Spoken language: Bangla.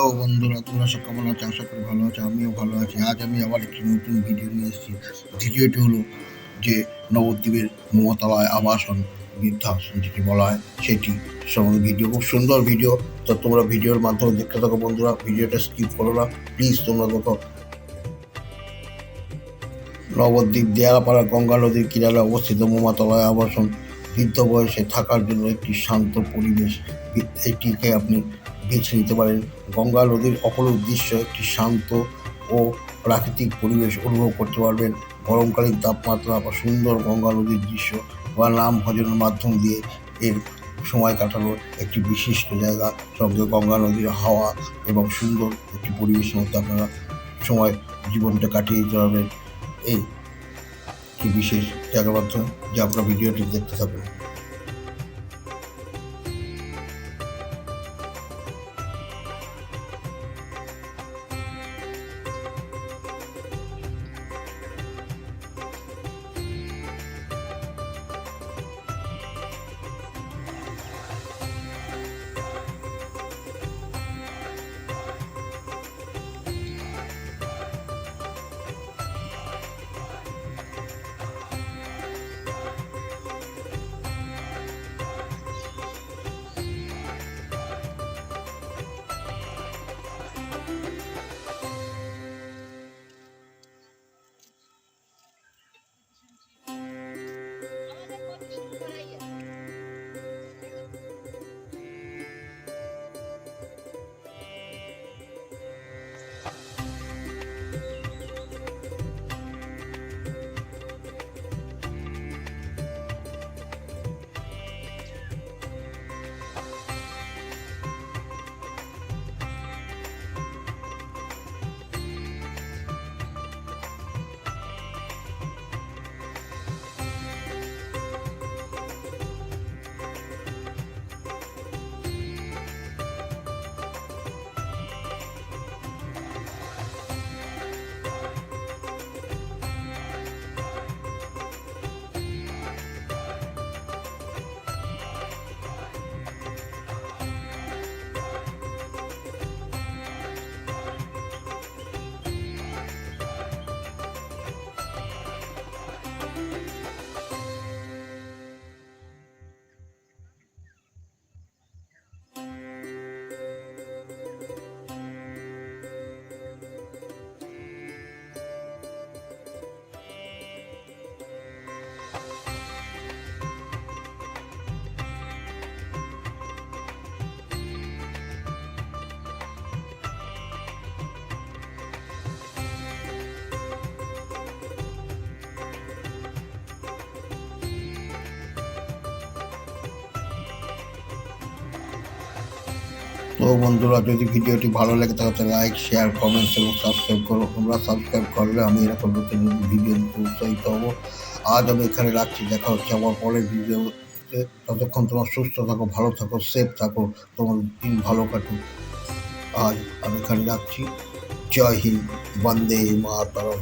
তো বন্ধুরা, তোমরা সব কেমন আছো? আশা করি ভালো আছো, আমিও ভালো আছি। আজ আমি আবার একটি নতুন ভিডিও নিয়ে এসেছি। ভিডিওটি হলো যে নবদ্বীপের মমতালয় আবাসন বৃদ্ধাশ্রম যেটি বলা হয়, সেটি সম্বন্ধে ভিডিও খুব সুন্দর ভিডিও তো তোমরা ভিডিওর মাধ্যমে দেখতে থাকো বন্ধুরা। ভিডিওটা স্কিপ করো না। প্লিজ তোমরা দেখো। নবদ্বীপ দেয়ালাপাড়া গঙ্গা নদীর কিনারে অবস্থিত মমাতলয় আবাসন বৃদ্ধ বয়সে থাকার জন্য একটি শান্ত পরিবেশ। এটিকে আপনি বেছে নিতে পারেন। গঙ্গা নদীর অপরূপ দৃশ্য একটি শান্ত ও প্রাকৃতিক পরিবেশ অনুভব করতে পারবেন। গরমকালীন তাপমাত্রা বা সুন্দর গঙ্গা নদীর দৃশ্য বা নাম ভজনের মাধ্যম দিয়ে এর সময় কাটানোর একটি বিশিষ্ট জায়গা। সঙ্গে গঙ্গা নদীর হাওয়া এবং সুন্দর একটি পরিবেশের মধ্যে আপনারা সময় জীবনটা কাটিয়ে দিতে পারবেন। এই একটি বিশেষ জায়গার মাধ্যমে যে আপনারা ভিডিওটি দেখতে থাকুন। তো বন্ধুরা, যদি ভিডিওটি ভালো লাগে তাহলে লাইক শেয়ার কমেন্টস এবং সাবস্ক্রাইব করো। তোমরা সাবস্ক্রাইব করলে আমি এরকম নতুন নতুন ভিডিও দিতে উৎসাহিত হব। আজ আমি এখানে রাখছি। দেখা হচ্ছে আমার পরের ভিডিও ততক্ষণ তোমার সুস্থ থাকো, ভালো থাকো সেফ থাকো। তোমার দিন ভালো কাটুক। আজ আমি এখানে রাখছি। জয় হিন্দ। বন্দে মাতরম।